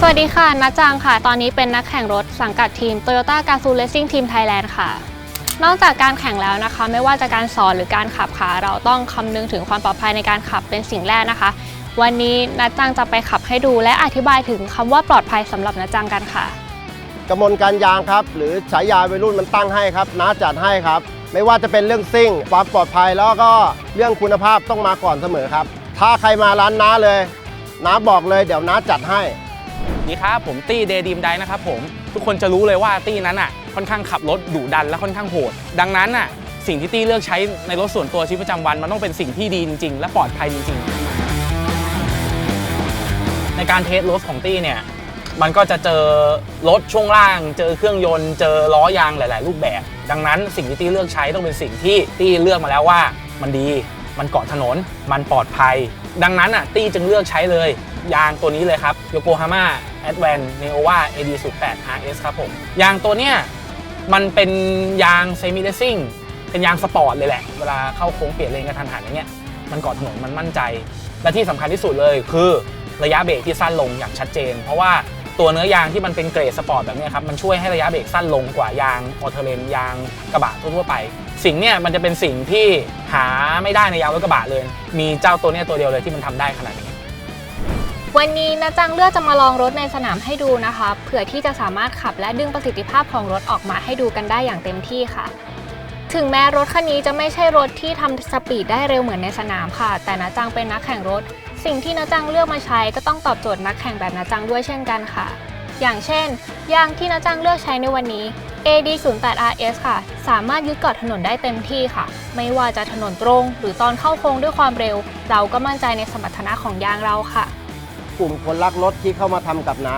สวัสดีค่ะนัดจังค่ะ ตอนนี้เป็นนักแข่งรถสังกัดทีม Toyota g a z o o Racing Team Thailand ค่ะ นอกจากการแข่งแล้วนะคะ ไม่ว่าจะการสอนหรือการขับค่ะ เราต้องคำนึงถึงความปลอดภัยในการขับเป็นสิ่งแรกนะคะ วันนี้นัดจังจะไปขับให้ดูและอธิบายถึงคำว่าปลอดภัยสำหรับนัดจังกันค่ะกระมวลการยางครับ หรือฉายาวัยรุ่นมันตั้งให้ครับน้าจัดให้ครับ ไม่ว่าจะเป็นเรื่องซิ่ง ความปลอดภัยแล้วก็เรื่องคุณภาพต้องมาก่อนเสมอครับ ถ้าใครมาร้านน้าเลยน้าบอกเลยเดี๋ยวน้าจัดให้ นี่ครับผมตี้เดดีมไดนะครับผมทุกคนจะรู้เลยว่าตี้นั้นอะค่อนข้างขับรถดุดันและค่อนข้างโหด ดังนั้นอะสิ่งที่ตี้เลือกใช้ในรถส่วนตัวชีวิตประจำวันมันต้องเป็นสิ่งที่ดีจริง ๆ และปลอดภัยจริง ๆ ในการเทสรถของตี้เนี่ยมันก็จะเจอรถช่วงล่าง เจอเครื่องยนต์เจอล้อยางหลาย ๆ รูปแบบ ดังนั้นสิ่งที่ตี้เลือกใช้ต้องเป็นสิ่งที่ตี้เลือกมาแล้วว่ามันดี มันเกาะถนน มันปลอดภัย ดังนั้นอะตี้จึงเลือกใช้เลย ยางตัวนี้เลยครับ Yokohama Advance Neova AD 08 RS ครับผมยางตัวเนี้ยมันเป็นยางเซมิเ a ซิ่งเป็นยางสปอร์ตเลยแหละ เวลาเข้าโค้งเปลี่ยนเลนกระทันหันอย่างเงี้ยมันเกาะถนนมันมั่นใจ และที่สำคัญที่สุดเลยคือระยะเบรกที่สั้นลงอย่างชัดเจน เพราะว่าตัวเนื้อยางที่มันเป็นเกรดสปอร์ตแบบนี้ครับมันช่วยให้ระยะเบรกสั้นลงกว่ายางออเทอร์เรนยางกระบะทั่วไป สิ่งเนี้ยมันจะเป็นสิ่งที่หาไม่ได้ในยางรถกระบะเลย มีเจ้าตัวเนี้ยตัวเดียวเลยที่มันทำได้ขนาดนี้ วันนี้นะจังเลือกจะมาลองรถในสนามให้ดูนะคะเผื่อที่จะสามารถขับและดึงประสิทธิภาพของรถออกมาให้ดูกันได้อย่างเต็มที่ค่ะ ถึงแม้รถคันนี้จะไม่ใช่รถที่ทำสปีดได้เร็วเหมือนในสนามค่ะ แต่นะจังเป็นนักแข่งรถ สิ่งที่นะจังเลือกมาใช้ก็ต้องตอบโจทย์นักแข่งแบบนะจังด้วยเช่นกันค่ะ อย่างเช่นยางที่นะจังเลือกใช้ในวันนี้ AD 0 8 RS ค่ะ สามารถยึดเกาะถนนได้เต็มที่ค่ะ ไม่ว่าจะถนนตรง หรือตอนเข้าโค้งด้วยความเร็ว เราก็มั่นใจในสมรรถนะของยางเราค่ะ กลุ่มคนรักรถที่เข้ามาทำกับน้า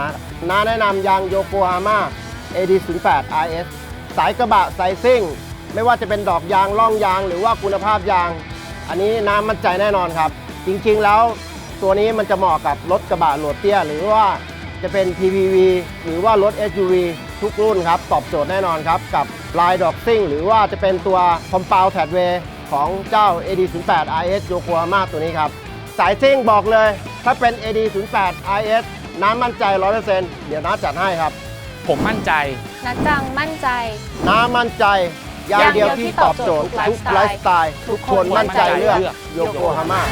น้าแนะนำยางโยโกฮาม่า AD 0 8 RS สายกระบะสายซิ่ง ไม่ว่าจะเป็นดอกยางล่องยางหรือว่าคุณภาพยาง อันนี้น้ามั่นใจแน่นอนครับ จริงๆแล้วตัวนี้มันจะเหมาะกับรถกระบะโหลดเตี้ย หรือว่าจะเป็น PPV หรือว่ารถ SUV ทุกรุ่นครับ ตอบโจทย์แน่นอนครับ กับลายดอกซิ่ง หรือว่าจะเป็นตัว Compound t a d w a y ของเจ้า AD 0 8 RS Yokohama ตัวนี้ครับ สายซิ่งบอกเลย ถ้าเป็น AD 0 8 RS น้ำมั่นใจ 100%เดี๋ยวน้าจัดให้ครับ ผมมั่นใจ นัดจังมั่นใจ น้ามั่นใจอย่างเดียวที่ตอบโจทย์ทุกไลฟ์สไตล์ทุกคนมั่นใจเลือกโยโกฮาม่า